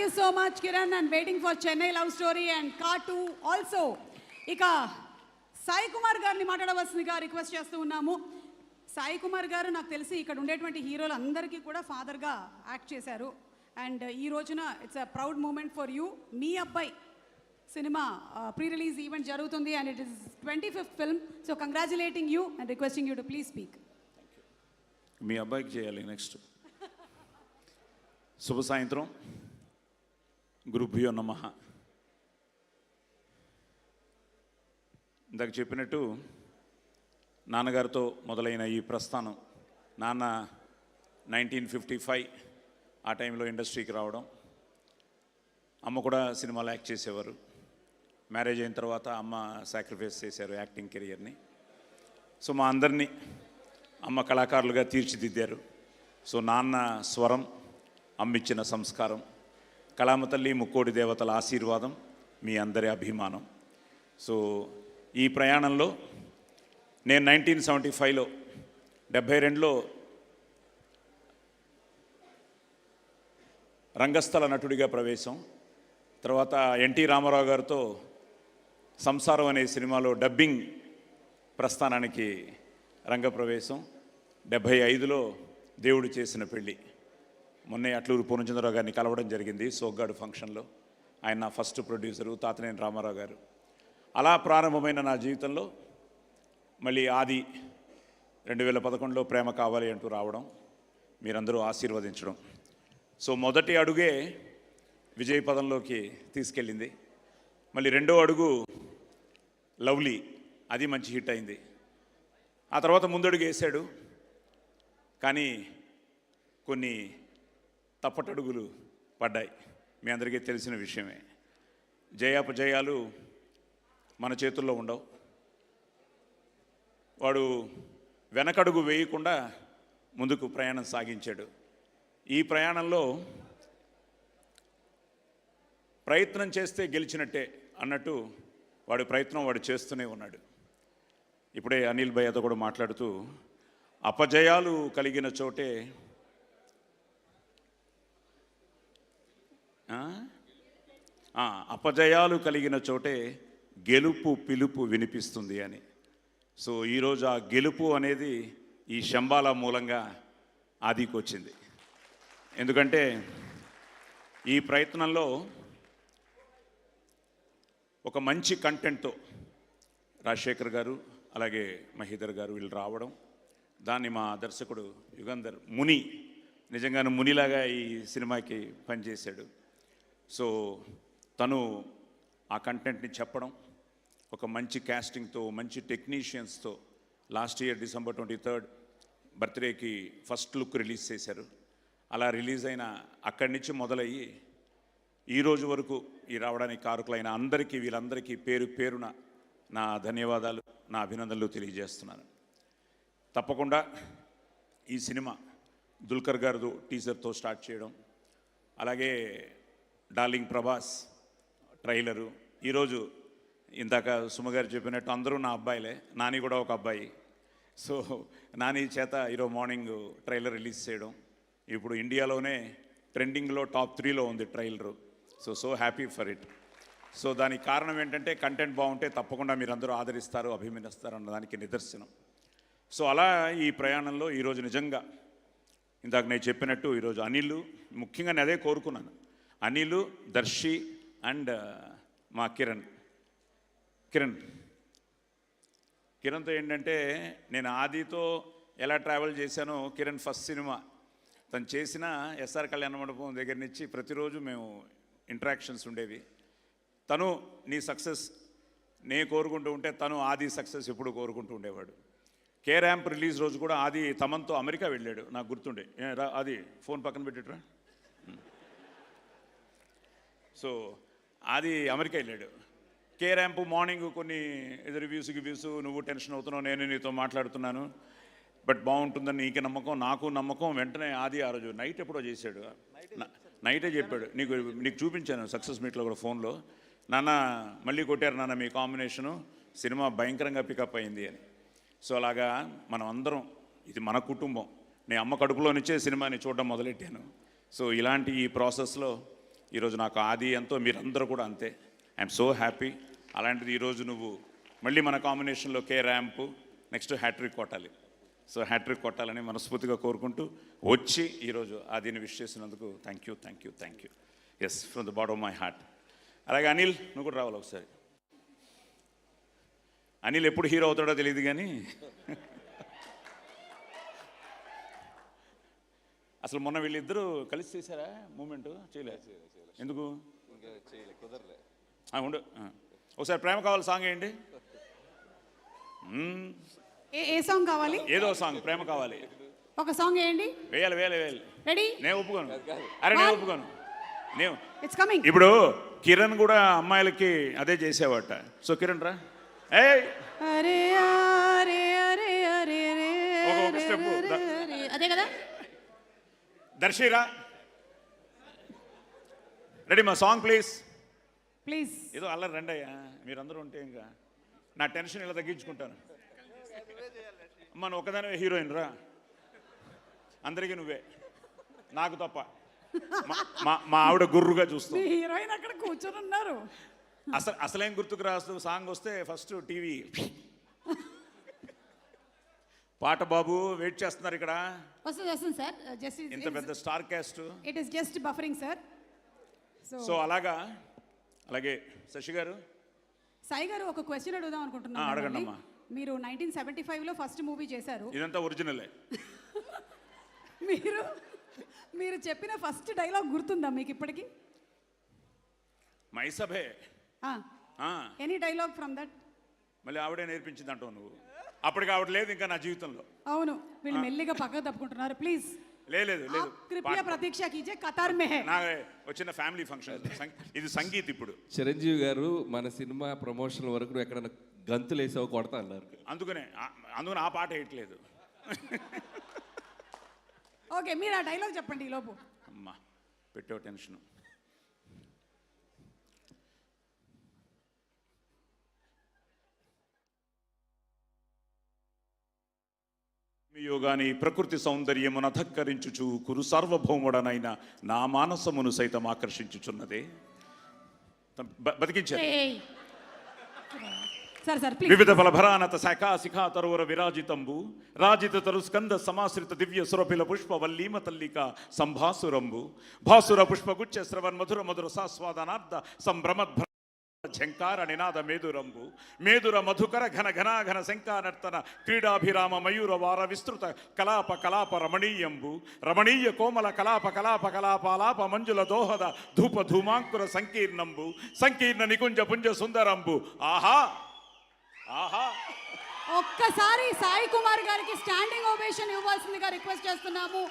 you so much, Kiran, and waiting for Chennai Love Story and Car 2 ఇక సాయి కుమార్ గారిని మాట్లాడవలసిందిగా request చేస్తూ ఉన్నాము. సాయి కుమార్ గారు నాకు తెలిసి ఇక్కడ ఉండేటువంటి హీరోలు అందరికీ కూడా ఫాదర్గా యాక్ట్ చేశారు. అండ్ ఈ రోజున it's a proud moment for you మీ అబ్బాయి సినిమా ప్రీ రిలీజ్ ఈవెంట్ జరుగుతుంది and it is twenty fifth film so congratulating you and requesting you to please speak మీ అబ్బాయికి చేయాలి నెక్స్ట్ శుభ సాయంత్రం. గురుభ్యో నమ. ఇందాక చెప్పినట్టు నాన్నగారితో మొదలైన ఈ ప్రస్థానం నాన్న నైన్టీన్ ఫిఫ్టీ ఫైవ్ ఆ టైంలో ఇండస్ట్రీకి రావడం అమ్మ కూడా సినిమాలో యాక్ట్ చేసేవారు. మ్యారేజ్ అయిన తర్వాత అమ్మ సాక్రిఫైస్ చేశారు యాక్టింగ్ కెరియర్ని. సో మా అందరినీ అమ్మ కళాకారులుగా తీర్చిదిద్దారు. సో నాన్న స్వరం అమ్మిచ్చిన సంస్కారం కళామ తల్లి ముక్కోడి దేవతల ఆశీర్వాదం మీ అందరి అభిమానం. సో ఈ ప్రయాణంలో నేను నైన్టీన్ సెవెంటీ ఫైవ్లో డెబ్భై రెండులో రంగస్థల నటుడిగా ప్రవేశం తర్వాత ఎన్టీ రామారావు గారితో సంసారం అనే సినిమాలో డబ్బింగ్ ప్రస్థానానికి రంగప్రవేశం డెబ్భై ఐదులో దేవుడు చేసిన పెళ్ళి. మొన్నే అట్లూరు పూర్ణచంద్రరావు గారిని కలవడం జరిగింది సోగ్గాడు ఫంక్షన్లో. ఆయన నా ఫస్ట్ ప్రొడ్యూసరు తాతనేని రామారావు గారు. అలా ప్రారంభమైన నా జీవితంలో మళ్ళీ ఆది రెండు వేల పదకొండులో ప్రేమ కావాలి అంటూ రావడం మీరందరూ ఆశీర్వదించడం. సో మొదటి అడుగే విజయ పదంలోకి తీసుకెళ్ళింది. మళ్ళీ రెండో అడుగు లవ్లీ అది మంచి హిట్ అయింది. ఆ తర్వాత ముందడుగు వేశాడు. కానీ కొన్ని తప్పటడుగులు పడ్డాయి. మీ అందరికీ తెలిసిన విషయమే. జయాపజయాలు మన చేతుల్లో ఉండవు. వాడు వెనకడుగు వేయకుండా ముందుకు ప్రయాణం సాగించాడు. ఈ ప్రయాణంలో ప్రయత్నం చేస్తే గెలిచినట్టే అన్నట్టు వాడి ప్రయత్నం వాడు చేస్తూనే ఉన్నాడు. ఇప్పుడే అనిల్ భయ్యతో కూడా మాట్లాడుతూ అపజయాలు కలిగిన చోటే ఆ? ఆ, అపజయాలు కలిగిన చోటే గెలుపు పిలుపు వినిపిస్తుంది అని. సో ఈరోజు ఆ గెలుపు అనేది ఈ శంబాల మూలంగా ఆదికొచ్చింది. ఎందుకంటే ఈ ప్రయత్నంలో ఒక మంచి కంటెంట్తో రాజశేఖర్ గారు అలాగే మహీధర్ గారు వీళ్ళు రావడం దాన్ని మా దర్శకుడు యుగంధర్ ముని నిజంగానే మునిలాగా ఈ సినిమాకి పనిచేశాడు. సో తను ఆ కంటెంట్ని చెప్పడం ఒక మంచి క్యాస్టింగ్తో మంచి టెక్నీషియన్స్తో last year December twenty third బర్త్డేకి ఫస్ట్ లుక్ రిలీజ్ చేశారు. అలా రిలీజ్ అయిన అక్కడి నుంచి మొదలయ్యి ఈ రోజు వరకు ఈ రావడానికి కారకులైన అందరికీ వీళ్ళందరికీ పేరు పేరున నా ధన్యవాదాలు నా అభినందనలు తెలియజేస్తున్నాను. తప్పకుండా ఈ సినిమా దుల్కర్ గారు టీజర్తో స్టార్ట్ చేయడం అలాగే డార్లింగ్ ప్రభాస్ ట్రైలరు. ఈరోజు ఇందాక సుమగారు చెప్పినట్టు అందరూ నా అబ్బాయిలే నాని కూడా ఒక అబ్బాయి. సో నాని చేత ఈరోజు మార్నింగ్ ట్రైలర్ రిలీజ్ చేయడం. ఇప్పుడు ఇండియాలోనే ట్రెండింగ్లో టాప్ త్రీలో ఉంది trailer. So so happy for it. So దానికి కారణం ఏంటంటే కంటెంట్ బాగుంటే తప్పకుండా మీరందరూ ఆదరిస్తారు అభిమానిస్తారు అన్నదానికి నిదర్శనం. సో అలా ఈ ప్రయాణంలో ఈరోజు నిజంగా ఇందాక నేను చెప్పినట్టు ఈరోజు అనిల్ ముఖ్యంగా నేను అదే కోరుకున్నాను. అనిలు దర్శి అండ్ మా కిరణ్. కిరణ్. కిరణ్తో ఏంటంటే నేను ఆదితో ఎలా ట్రావెల్ చేశానో కిరణ్ ఫస్ట్ సినిమా. తను చేసిన ఎస్ఆర్ కళ్యాణ మండపం దగ్గర నుంచి ప్రతిరోజు మేము ఇంటరాక్షన్స్ ఉండేవి. తను నీ సక్సెస్ నేను కోరుకుంటూ ఉంటే తను ఆది సక్సెస్ ఎప్పుడు కోరుకుంటూ ఉండేవాడు. కే ర్యాంప్ రిలీజ్ రోజు కూడా ఆది తమన్తో అమెరికా వెళ్ళాడు నాకు గుర్తుండే. అది ఫోన్ పక్కన పెట్టిట్రా. సో అది అమెరికా వెళ్ళాడు. కే ర్యాంప్ మార్నింగ్ కొన్ని రివ్యూస్ గివ్యూస్ నువ్వు టెన్షన్ అవుతున్నావు నేను నీతో మాట్లాడుతున్నాను బట్ బాగుంటుందని నీకు నమ్మకం నాకు నమ్మకం వెంటనే ఆది ఆ రోజు నైట్ ఎప్పుడో చేశాడు. నైటే చెప్పాడు. నీకు నీకు చూపించాను సక్సెస్ మీట్లో కూడా ఫోన్లో నాన్న మళ్ళీ కొట్టారు నాన్న మీ కాంబినేషను సినిమా భయంకరంగా పికప్ అయింది అని. సో అలాగా మనం అందరం ఇది మన కుటుంబం. నేను అమ్మ కడుపులో నుంచే సినిమాని చూడడం మొదలెట్టాను. సో ఇలాంటి ఈ ప్రాసెస్లో ఈరోజు నాకు ఆది ఎంతో మీరందరూ కూడా అంతే. ఐఎమ్ సో హ్యాపీ అలాంటిది ఈరోజు నువ్వు మళ్ళీ మన కాంబినేషన్లో కే ర్యాంప్ నెక్స్ట్ హ్యాట్రిక్ కొట్టాలి. సో హ్యాట్రిక్ కొట్టాలని మనస్ఫూర్తిగా కోరుకుంటూ వచ్చి ఈరోజు ఆదిని విష్ చేసినందుకు thank you thank you thank you yes from the bad of my heart అలాగే అనిల్ నువ్వు కూడా రావాలి ఒకసారి. అనిల్ ఎప్పుడు హీరో అవుతాడో తెలియదు కానీ అసలు మొన్న వీళ్ళిద్దరూ కలిసి చేశారా మూమెంట్? చేయలే. ఎందుకు? ఉండు. ఒకసారి ప్రేమ కావాలి సాంగ్ మ్మ్. ఏ ఏ సాంగ్ కావాలి? ఏదో సాంగ్ ప్రేమ కావాలి. ఒక సాంగ్ వేయండి. వేయాలి వేయాలి వేయాలి. రెడీ నేను ఒప్పుకోను. అరే నేను ఒప్పుకోను. నేను. ఇట్స్ కమింగ్ ఇప్పుడు కిరణ్ కూడా అమ్మాయిలకి అదే చేసేవాట. సో కిరణ్ రా. ఏ అరే అరే అరే. అరే, అరే. అదే కదా? దర్శిరా. రెడీ మా సాంగ్ ప్లీజ్ ప్లీజ్ ఏదో అల్లరి రండి అయ్యా మీరందరూ ఉంటే ఇంకా నా టెన్షన్ ఇలా తగ్గించుకుంటాను. మన ఒకదానివే హీరోయిన్ రా. అందరికీ నువ్వే. నాకు తప్ప. మా- ఆవిడ గుర్రుగా చూస్తాం. మీ హీరోయిన్ అక్కడ కూర్చొని ఉన్నారు. అసలు అసలేం గుర్తుకు రాస్తూ సాంగ్ వస్తే ఫస్ట్ టీవీ. పాట బాబు వెయిట్ చేస్తున్నారు ఇక్కడ. వస్తుంది వస్తుంది సార్ జస్ట్ ఇంత పెద్ద star cast. It is just buffering sir so అలాగా అలాగే శశి గారు. సాయి గారు ఒక క్వశ్చన్ అడుగుదాం అనుకుంటున్నాను అడగండి. అమ్మా. మీరు నైన్టీన్ సెవెంటీ ఫైవ్లో ఫస్ట్ మూవీ చేశారు. ఇదంతా ఒరిజినలే మీరు మీరు చెప్పిన ఫస్ట్ డైలాగ్ గుర్తుందా మీకు ఇప్పటికి? మైసభే. ఎనీ డైలాగ్ ఫ్రమ్ దట్ మళ్ళీ ఆవిడే నేర్పించింది అంటావు నువ్వు. అప్పటికి ఆవిడ లేదు ఇంకా నా జీవితంలో. అవును వీళ్ళు మెల్లిగా పక్కకు తప్పుకుంటున్నారు ప్లీజ్ లే- లేదు లేదు. కృపయా ప్రతీక్ష కీజే కతార్ మే నా వచ్చిన ఫ్యామిలీ ఫంక్షన్ ఇది సంగీత్ ఇప్పుడు. చిరంజీవి గారు మన సినిమా ప్రమోషన్ వరకు ఎక్కడైనా గంతులు వేసావు కొడతా అన్నారు. అందుకనే అందుకని ఆ పాట వేయట్లేదు. ఓకే మీరు ఆ డైలాగ్ చెప్పండి ఈ లోపు. అమ్మా పెట్టావు టెన్షన్ యోగాని ప్రకృతి సౌందర్యమున ధక్కరించుచు కురు సార్వభౌముడనైన నా మానసమును సైతం ఆకర్షించుచున్నదే. బతికించారు. వివిధ ఫలభరానత శాఖా శిఖా తరువర విరాజితంబు రాజిత తరు స్కంద సమాశ్రిత దివ్య సురభిల పుష్ప వల్లీమ తల్లిక సంభాసురంబు భాసుర పుష్పగుచ్చ శ్రవన్ మధుర మధుర సాస్వాదనార్థ సంభ్రమద్భ్ర ఝంకార నినాద మేదురంబు. మేదుర మధుకర ఘన ఘనాఘన శంకానర్తన క్రీడాభిరామ మయూర వార విస్తృత కలాప కలాప రమణీయంబు. రమణీయ కోమల కలాప కలాప కలాపాలాప మంజుల దోహద ధూప ధూమాంకుర సంకీర్ణంబు. సంకీర్ణ నికుంజ పుంజ సుందరంబు. ఆహా! ఆహా! ఒక్కసారి సాయి కుమార్ గారికి స్టాండింగ్ ఓవేషన్ ఇవ్వాల్సిందిగా రిక్వెస్ట్ చేస్తున్నాము.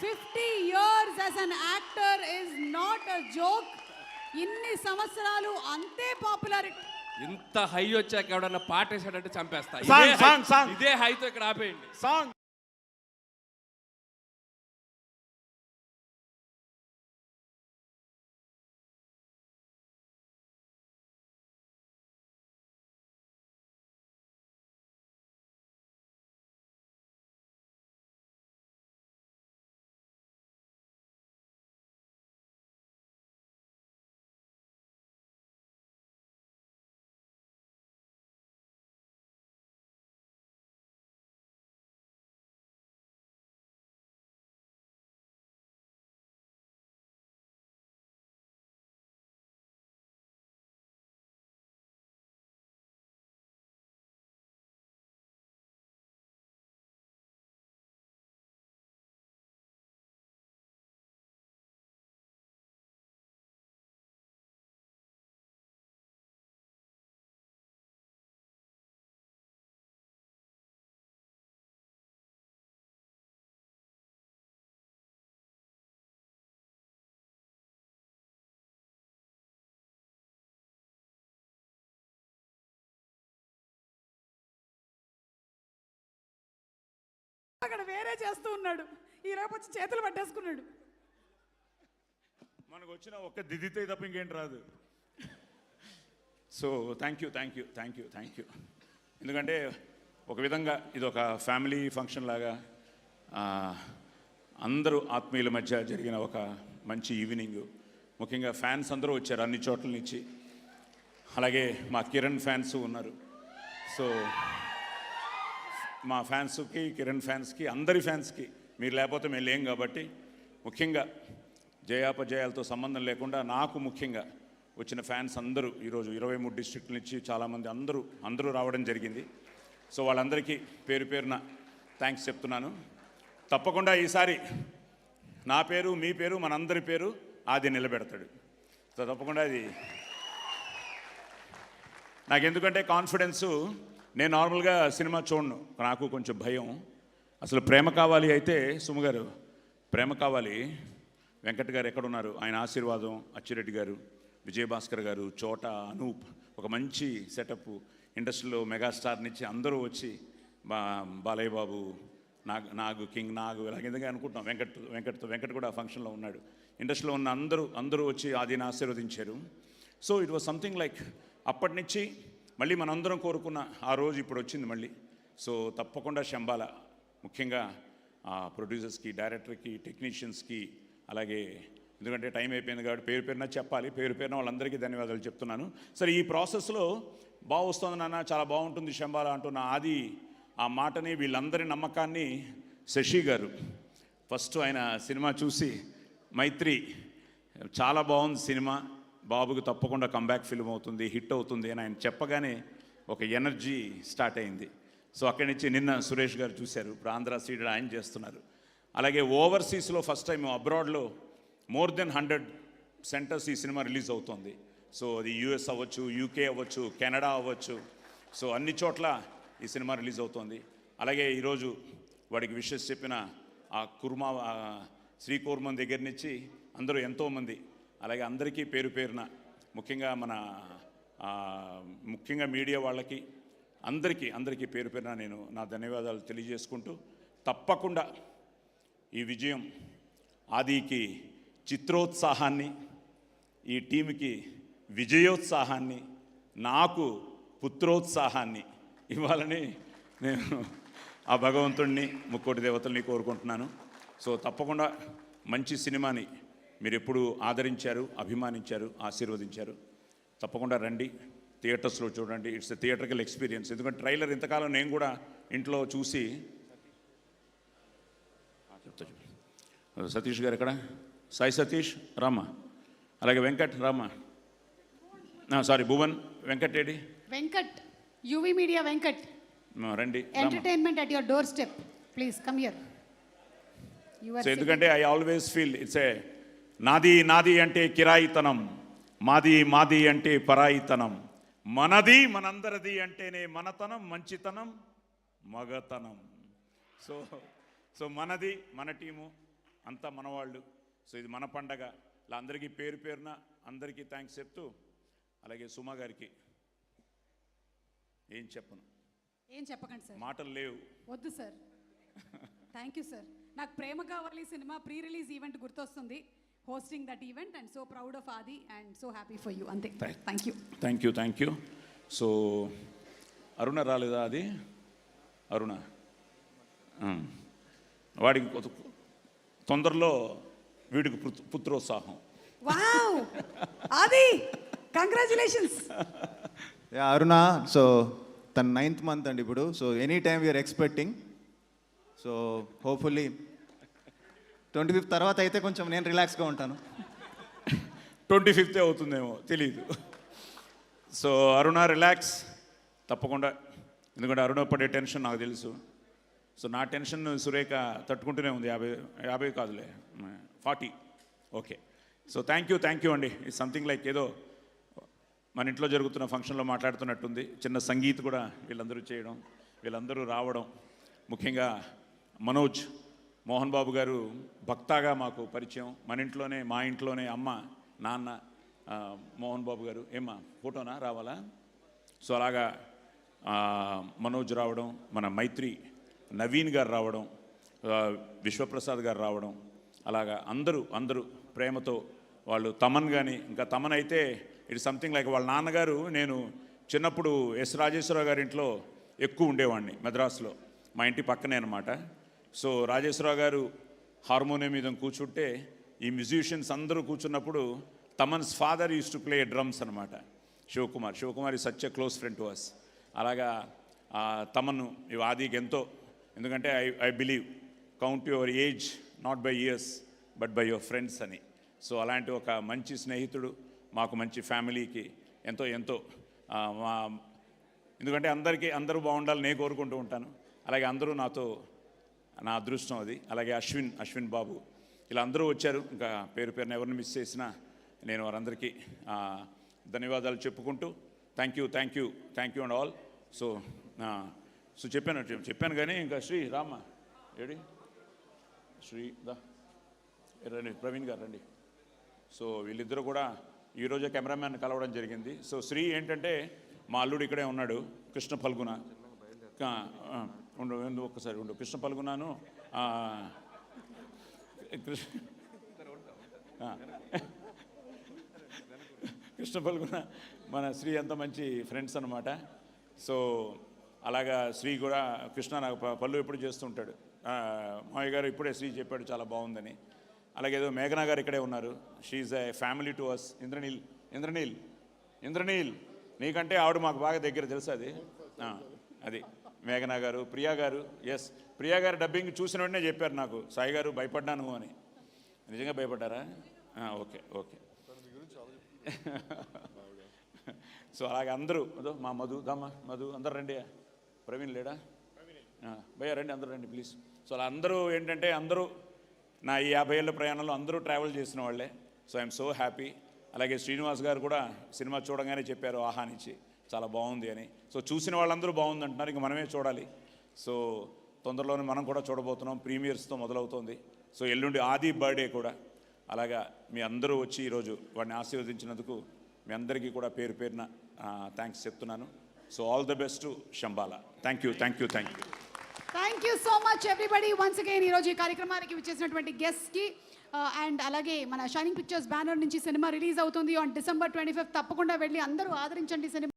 Fifty years as an actor is not a joke ఇన్ని సంవత్సరాలు అంతే పాపులారిటీ ఇంత హై వచ్చాక ఎవడన్నా పాట వేసాడంటే చంపేస్తా. ఇదే హైతో ఇక్కడ ఆపేయండి. సాంగ్. అక్కడ వేరే చేస్తూ ఉన్నాడు. ఈ రేపు వచ్చి చేతులు పట్టేసుకున్నాడు. మనకు వచ్చిన ఒక్క దిద్దితే తప్ప ఇంకేంటి రాదు. So thank you thank you thank you thank you ఎందుకంటే ఒక విధంగా ఇది ఒక ఫ్యామిలీ ఫంక్షన్ లాగా అందరూ ఆత్మీయుల మధ్య జరిగిన ఒక మంచి ఈవినింగ్ ముఖ్యంగా ఫ్యాన్స్ అందరూ వచ్చారు అన్ని చోట్ల నుంచి. అలాగే మా కిరణ్ ఫ్యాన్స్ ఉన్నారు. సో మా ఫ్యాన్స్కి కిరణ్ ఫ్యాన్స్కి అందరి ఫ్యాన్స్కి మీరు లేకపోతే మేము లేం కాబట్టి ముఖ్యంగా జయాపజయాలతో సంబంధం లేకుండా నాకు ముఖ్యంగా వచ్చిన ఫ్యాన్స్ అందరూ ఈరోజు ఇరవై మూడు డిస్ట్రిక్ట్ల నుంచి చాలామంది అందరూ అందరూ రావడం జరిగింది. సో వాళ్ళందరికీ పేరు పేరున థ్యాంక్స్ చెప్తున్నాను. తప్పకుండా ఈసారి నా పేరు మీ పేరు మనందరి పేరు ఆది నిలబెడతాడు. సో తప్పకుండా అది నాకు ఎందుకంటే కాన్ఫిడెన్సు నేను నార్మల్గా సినిమా చూడను. నాకు కొంచెం భయం. అసలు ప్రేమ కావాలి అయితే సుమగారు ప్రేమ కావాలి. వెంకట్ గారు ఎక్కడున్నారు? ఆయన ఆశీర్వాదం అచ్చిరెడ్డి గారు విజయభాస్కర్ గారు చోట అనూప్ ఒక మంచి సెటప్ ఇండస్ట్రీలో మెగాస్టార్ నుంచి అందరూ వచ్చి బా బాలయ్య బాబు నాగ్ నాగు కింగ్ నాగు ఇలా కిందగా అనుకుంటున్నాం? వెంకట్ వెంకట్ వెంకట్ కూడా ఆ ఫంక్షన్లో ఉన్నాడు. ఇండస్ట్రీలో ఉన్న అందరూ అందరూ వచ్చి ఆదిని ఆశీర్వదించారు. So it was something like అప్పటి నుంచి మళ్ళీ మనందరం కోరుకున్న ఆ రోజు ఇప్పుడు వచ్చింది మళ్ళీ. సో తప్పకుండా శంబాల ముఖ్యంగా ఆ ప్రొడ్యూసర్స్కి డైరెక్టర్కి టెక్నీషియన్స్కి అలాగే ఎందుకంటే టైం అయిపోయింది కాబట్టి పేరు పేరున చెప్పాలి. పేరు పేరున వాళ్ళందరికీ ధన్యవాదాలు చెప్తున్నాను. సరే ఈ ప్రాసెస్లో బాగా వస్తుంది నాన్న చాలా బాగుంటుంది శంబాల అంటున్న ఆది ఆ మాటని వీళ్ళందరి నమ్మకాన్ని శశి గారు ఫస్ట్ ఆయన సినిమా చూసి మైత్రి చాలా బాగుంది సినిమా. బాబుకి తప్పకుండా కంబ్యాక్ ఫిల్మ్ అవుతుంది హిట్ అవుతుంది అని ఆయన చెప్పగానే ఒక ఎనర్జీ స్టార్ట్ అయింది. సో అక్కడి నుంచి నిన్న సురేష్ గారు చూశారు. ఇప్పుడు ఆంధ్ర సీడెడ్ ఆయన చేస్తున్నారు. అలాగే ఓవర్సీస్లో ఫస్ట్ టైం అబ్రాడ్లో మోర్ దెన్ హండ్రెడ్ సెంటర్స్ ఈ సినిమా రిలీజ్ అవుతుంది. సో అది యూఎస్ అవ్వచ్చు యూకే అవ్వచ్చు కెనడా అవ్వచ్చు. సో అన్ని చోట్ల ఈ సినిమా రిలీజ్ అవుతోంది. అలాగే ఈరోజు వాడికి విషెస్ చెప్పిన ఆ కుర్మా ఆ శ్రీకూర్మం దగ్గర నుంచి అందరూ ఎంతోమంది అలాగే అందరికీ పేరు పేరున ముఖ్యంగా మన ముఖ్యంగా మీడియా వాళ్ళకి అందరికీ అందరికీ పేరు పేరున నేను నా ధన్యవాదాలు తెలియజేసుకుంటూ తప్పకుండా ఈ విజయం ఆదికి చిత్రోత్సాహాన్ని ఈ టీంకి విజయోత్సాహాన్ని నాకు పుత్రోత్సాహాన్ని ఇవ్వాలని నేను ఆ భగవంతుణ్ణి ముక్కోటి దేవతల్ని కోరుకుంటున్నాను. సో తప్పకుండా మంచి సినిమాని మీరు ఎప్పుడు ఆదరించారు అభిమానించారు ఆశీర్వదించారు. తప్పకుండా రండి. థియేటర్స్లో చూడండి. It's theatrical experience. ఎందుకంటే ట్రైలర్ ఇంతకాలం నేను కూడా ఇంట్లో చూసి. సతీష్ గారు ఎక్కడ? సాయి సతీష్ రామ. అలాగే వెంకట్ రామ. సారీ భువన్. వెంకట్ ఏడి? వెంకట్. UV media Venkat. రండి. Entertainment at your doorstep please come here so ఎందుకంటే I always feel it's a నాది నాది అంటే కిరాయితనం మాది మాది అంటే పరాయితనం. మనది మనందరిది అంటేనే మనతనం మంచితనం మగతనం. సో సో మనది మన టీము అంతా మనవాళ్ళు. సో ఇది మన పండగ. ఇలా అందరికీ పేరు పేరున అందరికీ థ్యాంక్స్ చెప్తూ అలాగే సుమా గారికి ఏం చెప్పను? ఏం చెప్పకండి సార్. మాటలు లేవు. వద్దు సార్. థ్యాంక్ యూ సార్ నాకు Prema Kavali cinema pre release event గుర్తొస్తుంది. Hosting that event and so proud of Adi and so happy for you అంతే Thank- thank you thank you thank you so Aruna రాలేదా అది? Aruna um. వాడికి తొందరలో వీడికి పుత్- పుత్రోత్సాహం. Wow Aadi congratulations yeah Aruna so తన ninth month అండి ఇప్పుడు. So any time you're expecting so hopefully twenty fifth తర్వాత అయితే కొంచెం నేను రిలాక్స్గా ఉంటాను. ట్వంటీ ఫిఫ్తే అవుతుందేమో తెలియదు సో అరుణ రిలాక్స్ తప్పకుండా. ఎందుకంటే అరుణ పడే టెన్షన్ నాకు తెలుసు. సో నా టెన్షన్ సురేఖ తట్టుకుంటూనే ఉంది. యాభై యాభై కాదులే. Forty. Okay. So thank you thank you అండి. ఇది సంథింగ్ లైక్ ఏదో మన ఇంట్లో జరుగుతున్న ఫంక్షన్లో మాట్లాడుతున్నట్టుంది. చిన్న సంగీత్ కూడా వీళ్ళందరూ చేయడం వీళ్ళందరూ రావడం. ముఖ్యంగా మనోజ్. మోహన్ బాబు గారు భక్తాగా మాకు పరిచయం. మన ఇంట్లోనే మా ఇంట్లోనే అమ్మ నాన్న మోహన్ బాబు గారు. ఏమ్మా ఫోటోనా? రావాలా? సో అలాగా మనోజ్ రావడం మన మైత్రి నవీన్ గారు రావడం విశ్వప్రసాద్ గారు రావడం అలాగా అందరూ అందరూ ప్రేమతో వాళ్ళు తమన్ కానీ ఇంకా తమన్ అయితే ఇట్ సంథింగ్ లైక్ వాళ్ళ నాన్నగారు నేను చిన్నప్పుడు ఎస్ రాజేశ్వరరావు గారి ఇంట్లో ఎక్కువ ఉండేవాడిని మద్రాసులో. మా ఇంటి పక్కనే అనమాట సో రాజేశ్వరరావు గారు హార్మోనియం మీద కూర్చుంటే ఈ మ్యూజిషియన్స్ అందరూ కూర్చున్నప్పుడు Thaman's father used to play drums అనమాట శివకుమార్ శివకుమార్ ఈ such a close friend to us అలాగా ఆ, తమను ఈ ఆదికి ఎంతో ఎందుకంటే I I believe count your age not by years but by your friends అని. సో అలాంటి ఒక మంచి స్నేహితుడు మాకు మంచి ఫ్యామిలీకి ఎంతో ఎంతో మా ఎందుకంటే అందరికీ అందరూ బాగుండాలని నేను కోరుకుంటూ ఉంటాను. అలాగే అందరూ నాతో నా అదృష్టం అది. అలాగే అశ్విన్ అశ్విన్ బాబు. ఇలా అందరూ వచ్చారు. ఇంకా పేరు పేరున ఎవరిని మిస్ చేసినా నేను వారందరికీ ధన్యవాదాలు చెప్పుకుంటూ thank you thank you thank you and all so so చెప్పాను చెప్పాను కానీ ఇంకా శ్రీ రామ ఏడి? శ్రీ దా రండి ప్రవీణ్ గారు రండి. సో వీళ్ళిద్దరూ కూడా ఈరోజే కెమెరామ్యాన్ కలవడం జరిగింది. సో శ్రీ ఏంటంటే మా అల్లుడు ఇక్కడే ఉన్నాడు కృష్ణ ఫల్గున ఉండు ఉండు ఒక్కసారి ఉండు. కృష్ణ పలుకున్నాను. కృష్ణ ఆ. కృష్ణ మన శ్రీ అంత మంచి ఫ్రెండ్స్ అనమాట సో అలాగా శ్రీ కూడా కృష్ణ నాకు ప- పళ్ళు ఎప్పుడు చేస్తుంటాడు. ఆ, మావయ్య గారు ఇప్పుడే శ్రీ చెప్పాడు చాలా బాగుందని. అలాగే ఏదో మేఘనా గారు ఇక్కడే ఉన్నారు. She's a family to us Indraneel Indraneel Indraneel నీకంటే ఆవిడ మాకు బాగా దగ్గర తెలుసు అది? అది. మేఘనా గారు ప్రియా గారు ఎస్ ప్రియా గారు డబ్బింగ్ చూసిన వెంటనే చెప్పారు నాకు. సాయి గారు భయపడ్డాను అని. నిజంగా భయపడ్డారా? Okay okay. సో అలాగే అందరూ అదో మా మధు దమ్మా మధు అందరు రండి. ప్రవీణ్ లేడా? భయ రండి అందరూ రండి ప్లీజ్ సో అలా అందరూ ఏంటంటే అందరూ నా ఈ యాభై ఏళ్ళ ప్రయాణంలో అందరూ ట్రావెల్ చేసిన వాళ్ళే. సో ఐఎమ్ సో హ్యాపీ అలాగే శ్రీనివాస్ గారు కూడా సినిమా చూడగానే చెప్పారు ఆహానిచ్చి చాలా బాగుంది అని. సో చూసిన వాళ్ళందరూ బాగుంది అంటున్నారు ఇంక మనమే చూడాలి. సో తొందరలోనే మనం కూడా చూడబోతున్నాం ప్రీమియర్స్తో మొదలవుతోంది. సో ఎల్లుండి ఆది బర్త్డే కూడా. అలాగా మీ అందరూ వచ్చి ఈరోజు వాడిని ఆశీర్వదించినందుకు మీ అందరికీ కూడా పేరు పేరున థ్యాంక్స్ చెప్తున్నాను. So all the best Shambhala. Thank you thank you thank you thank you so much everybody once again ఈరోజు ఈ కార్యక్రమానికి విచ్చేసినటువంటి గెస్ట్కి అండ్ అలాగే మన షైనింగ్ పిక్చర్స్ బ్యానర్ నుంచి సినిమా రిలీజ్ అవుతుంది. ఆన్ డిసెంబర్ ట్వంటీ ఫిఫ్త్ తప్పకుండా వెళ్ళి అందరూ ఆదరించండి సినిమా.